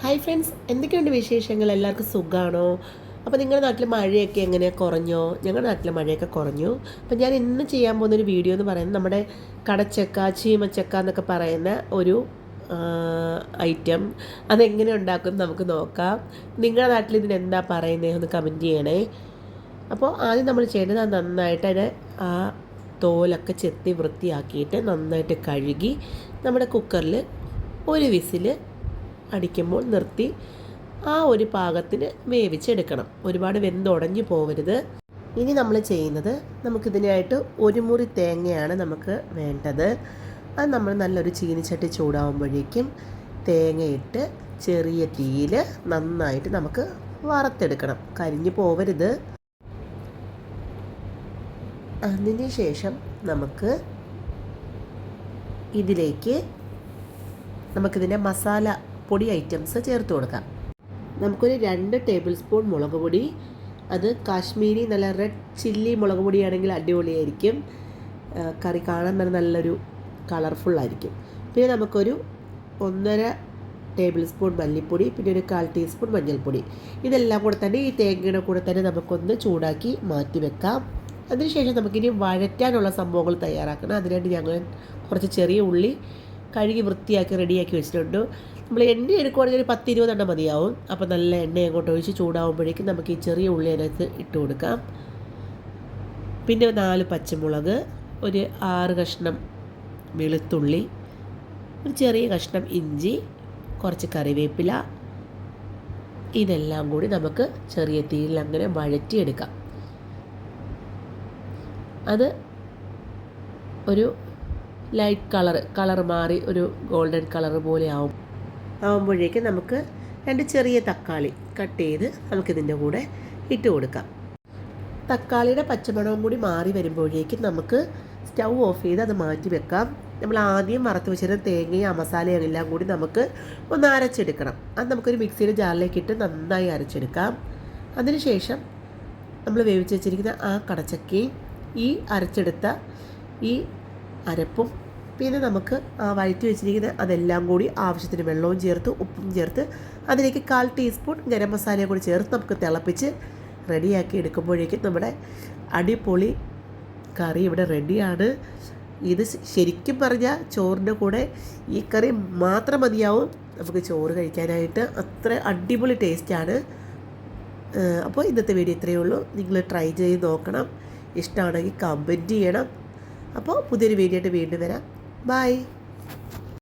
Hi friends എന്തൊക്കെയുണ്ട് വിശേഷങ്ങൾ? എല്ലാവർക്കും സുഖമാണോ അപ്പോൾ നിങ്ങളുടെ നാട്ടിൽ മഴയൊക്കെ എങ്ങനെ കുറഞ്ഞോ? ഞങ്ങളുടെ നാട്ടിൽ മഴയൊക്കെ കുറഞ്ഞു. അപ്പോൾ ഞാൻ ഇന്ന് ചെയ്യാൻ പോകുന്നൊരു വീഡിയോ എന്ന് പറയുന്നത് നമ്മുടെ കടച്ചക്ക ചീമച്ചക്ക എന്നൊക്കെ പറയുന്ന ഒരു ഐറ്റം അതെങ്ങനെ ഉണ്ടാക്കും നമുക്ക് നോക്കാം. നിങ്ങളുടെ നാട്ടിൽ ഇതിനെന്താ പറയുന്നത് ഒന്ന് കമന്റ് ചെയ്യണേ. അപ്പോൾ ആദ്യം നമ്മൾ ചെയ്യേണ്ടത് അത് നന്നായിട്ട് അതിന്റെ ആ തോലൊക്കെ ചെത്തി വൃത്തിയാക്കിയിട്ട് നന്നായിട്ട് കഴുകി നമ്മുടെ കുക്കറിൽ ഒരു വിസിൽ അടിക്കുമ്പോൾ നിർത്തി ആ ഒരു പാകത്തിന് വേവിച്ചെടുക്കണം. ഒരുപാട് വെന്തുടഞ്ഞു പോകരുത് ഇനി നമ്മൾ ചെയ്യുന്നത് നമുക്കിതിനായിട്ട് ഒരു മുറി തേങ്ങയാണ് നമുക്ക് വേണ്ടത്. അത് നമ്മൾ നല്ലൊരു ചീനിച്ചട്ടി ചൂടാവുമ്പോഴേക്കും തേങ്ങയിട്ട് ചെറിയ തീയിൽ നന്നായിട്ട് നമുക്ക് വറുത്തെടുക്കണം. കരിഞ്ഞു പോവരുത്. അതിന് ശേഷം നമുക്ക് ഇതിലേക്ക് നമുക്കിതിന്റെ മസാല പൊടി ഐറ്റംസ് ചേർത്ത് കൊടുക്കാം. നമുക്കൊരു രണ്ട് ടേബിൾ സ്പൂൺ മുളക് പൊടി അത് കാശ്മീരി നല്ല റെഡ് ചില്ലി മുളക് പൊടിയാണെങ്കിൽ അടിപൊളിയായിരിക്കും. കറി കാണാൻ തന്നെ നല്ലൊരു കളർഫുള്ളായിരിക്കും പിന്നെ നമുക്കൊരു ഒന്നര ടേബിൾ സ്പൂൺ മല്ലിപ്പൊടി പിന്നെ ഒരു കാൽ ടീസ്പൂൺ മഞ്ഞൾപ്പൊടി. ഇതെല്ലാം കൂടെ തന്നെ ഈ തേങ്ങയുടെ കൂടെ തന്നെ നമുക്കൊന്ന് ചൂടാക്കി മാറ്റി വെക്കാം. അതിനുശേഷം നമുക്കിനി വഴറ്റാനുള്ള സംഭവങ്ങൾ തയ്യാറാക്കണം. അതിനായിട്ട് ഞങ്ങൾ കുറച്ച് ചെറിയ ഉള്ളി കഴുകി വൃത്തിയാക്കി റെഡിയാക്കി വെച്ചിട്ടുണ്ട്. നമ്മൾ എണ്ണ എടുക്കുവാണെങ്കിൽ ഒരു പത്ത് ഇരുപതെണ്ണം മതിയാവും. അപ്പോൾ നല്ല എണ്ണ അങ്ങോട്ട് ഒഴിച്ച് ചൂടാവുമ്പോഴേക്കും നമുക്ക് ഈ ചെറിയ ഉള്ളി അതിനകത്ത് ഇട്ട് കൊടുക്കാം. പിന്നെ നാല് പച്ചമുളക് ഒരു ആറ് കഷ്ണം വെളുത്തുള്ളി ഒരു ചെറിയ കഷ്ണം ഇഞ്ചി കുറച്ച് കറിവേപ്പില. ഇതെല്ലാം കൂടി നമുക്ക് ചെറിയ തീയിൽ അങ്ങനെ വഴറ്റിയെടുക്കാം. അത് ഒരു ലൈറ്റ് കളർ കളർ മാറി ഒരു ഗോൾഡൻ കളർ പോലെ ആവും. ആവുമ്പോഴേക്ക് നമുക്ക് രണ്ട് ചെറിയ തക്കാളി കട്ട് ചെയ്ത് നമുക്കിതിന്റെ കൂടെ ഇട്ട് കൊടുക്കാം. തക്കാളിയുടെ പച്ചമണവും കൂടി മാറി വരുമ്പോഴേക്കും നമുക്ക് സ്റ്റൗ ഓഫ് ചെയ്ത് അത് മാറ്റി വെക്കാം. നമ്മൾ ആദ്യം വറുത്ത് വെച്ചിരുന്ന തേങ്ങയും മസാലയും എല്ലാം കൂടി നമുക്ക് ഒന്ന് അരച്ചെടുക്കണം. അത് നമുക്കൊരു മിക്സിയുടെ ജാറിലേക്ക് ഇട്ട് നന്നായി അരച്ചെടുക്കാം. അതിനുശേഷം നമ്മൾ വേവിച്ച് വെച്ചിരിക്കുന്ന ആ കടച്ചക്കയും ഈ അരച്ചെടുത്ത ഈ അരപ്പും പിന്നെ നമുക്ക് വഴറ്റി വെച്ചിരിക്കുന്ന അതെല്ലാം കൂടി ആവശ്യത്തിന് വെള്ളവും ചേർത്ത് ഉപ്പും ചേർത്ത് അതിലേക്ക് കാൽ ടീസ്പൂൺ ഗരം മസാലയും കൂടി ചേർത്ത് നമുക്ക് തിളപ്പിച്ച് റെഡിയാക്കി എടുക്കുമ്പോഴേക്കും നമ്മുടെ അടിപൊളി കറി ഇവിടെ റെഡിയാണ്. ഇത് ശരിക്കും പറഞ്ഞാൽ ചോറിന്റെ കൂടെ ഈ കറി മാത്രം മതിയാവും. നമുക്ക് ചോറ് കഴിക്കാനായിട്ട് അത്ര അടിപൊളി ടേസ്റ്റാണ് അപ്പോൾ ഇന്നത്തെ വീഡിയോ ഇത്രയേ ഉള്ളൂ. നിങ്ങൾ ട്രൈ ചെയ്ത് നോക്കണം. ഇഷ്ടമാണെങ്കിൽ കമന്റ് ചെയ്യണം. അപ്പോൾ പുതിയൊരു വീഡിയോ ആയിട്ട് വീണ്ടും വരാം. ബൈ